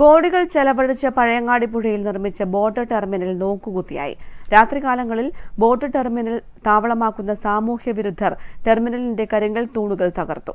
കോടികൾ ചെലവഴിച്ച പഴയങ്ങാടി പുഴയിൽ നിർമ്മിച്ച ബോട്ട് ടെർമിനൽ നോക്കുകുത്തിയായി. രാത്രികാലങ്ങളിൽ ബോട്ട് ടെർമിനൽ താവളമാക്കുന്ന സാമൂഹ്യ വിരുദ്ധർ ടെർമിനലിന്റെ കരിങ്കൽ തൂണുകൾ തകർത്തു.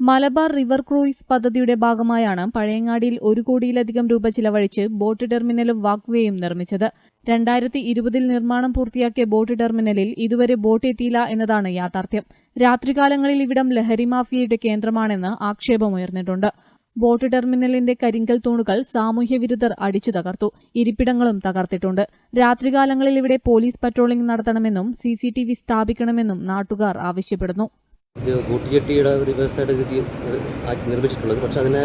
മലബാർ റിവർ ക്രൂയിസ് പദ്ധതിയുടെ ഭാഗമായാണ് പഴയങ്ങാടിയിൽ ഒരു കോടിയിലധികം രൂപ ചിലവഴിച്ച് ബോട്ട് ടെർമിനലും വാക്വേയും നിർമ്മിച്ചത്. രണ്ടായിരത്തി ഇരുപതിൽ നിർമ്മാണം പൂർത്തിയാക്കിയ ബോട്ട് ടെർമിനലിൽ ഇതുവരെ ബോട്ട് എത്തിയില്ല എന്നതാണ് യാഥാർത്ഥ്യം. രാത്രികാലങ്ങളിൽ ഇവിടം ലഹരി മാഫിയയുടെ കേന്ദ്രമാണെന്ന് ആക്ഷേപമുയർന്നിട്ടുണ്ട്. ബോട്ട് ടെർമിനലിന്റെ കരിങ്കൽ തൂണുകൾ സാമൂഹ്യ വിരുദ്ധർ അടിച്ചു തകർത്തു. ഇരിപ്പിടങ്ങളും തകർത്തിട്ടുണ്ട്. രാത്രികാലങ്ങളിൽ ഇവിടെ പോലീസ് പട്രോളിംഗ് നടത്തണമെന്നും സി സി ടി വി സ്ഥാപിക്കണമെന്നും നാട്ടുകാർ ആവശ്യപ്പെടുന്നു. ഇത് കൂട്ടുചെട്ടിയുടെ ഒരു ആക്കി നിർമ്മിച്ചിട്ടുള്ളത്. പക്ഷേ അതിനെ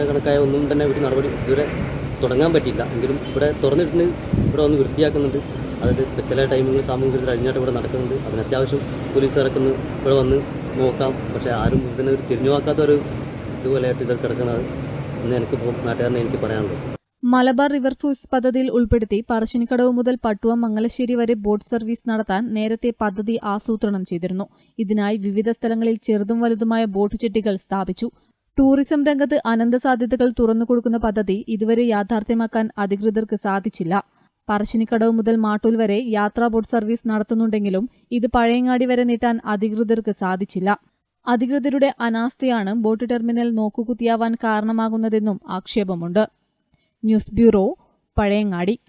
തന്നെ ഒരു നടപടി ഇതുവരെ തുടങ്ങാൻ പറ്റിയില്ല. എങ്കിലും ഇവിടെ തുറന്നിട്ടുണ്ട് ഇവിടെ ഒന്ന് വൃത്തിയാക്കുന്നുണ്ട്. അതായത് ചില ടൈമിൽ സാമൂഹിക അഴിഞ്ഞാട്ട് ഇവിടെ നടക്കുന്നുണ്ട്. അതിന് അത്യാവശ്യം പോലീസ് ഇറക്കുന്നു. ഇവിടെ വന്ന് നോക്കാം. പക്ഷേ ആരും ഇതിനെ ഒരു തിരിഞ്ഞു നോക്കാത്ത ഒരു ഇതുപോലെയായിട്ട് ഇതൊക്കെ കിടക്കുന്നത്. മലബാർ റിവർ ക്രൂസ് പദ്ധതിയിൽ ഉൾപ്പെടുത്തി പറശ്ശിനിക്കടവ് മുതൽ പട്ടുവ മംഗലശ്ശേരി വരെ ബോട്ട് സർവീസ് നടത്താൻ നേരത്തെ പദ്ധതി ആസൂത്രണം ചെയ്തിരുന്നു. ഇതിനായി വിവിധ സ്ഥലങ്ങളിൽ ചെറുതും വലുതുമായ ബോട്ട് ചെട്ടികൾ സ്ഥാപിച്ചു. ടൂറിസം രംഗത്ത് അനന്ത സാധ്യതകൾ തുറന്നുകൊടുക്കുന്ന പദ്ധതി ഇതുവരെ യാഥാർത്ഥ്യമാക്കാൻ അധികൃതർക്ക് സാധിച്ചില്ല. പറശ്ശിനിക്കടവ് മുതൽ മാട്ടൂൽ വരെ യാത്രാ ബോട്ട് സർവീസ് നടത്തുന്നുണ്ടെങ്കിലും ഇത് പഴയങ്ങാടി വരെ നീട്ടാൻ അധികൃതർക്ക് സാധിച്ചില്ല. അധികൃതരുടെ അനാസ്ഥയാണ് ബോട്ട് ടെർമിനൽ നോക്കുകുത്തിയാവാൻ കാരണമാകുന്നതെന്നും ആക്ഷേപമുണ്ട്. News bureau Pazhayangadi.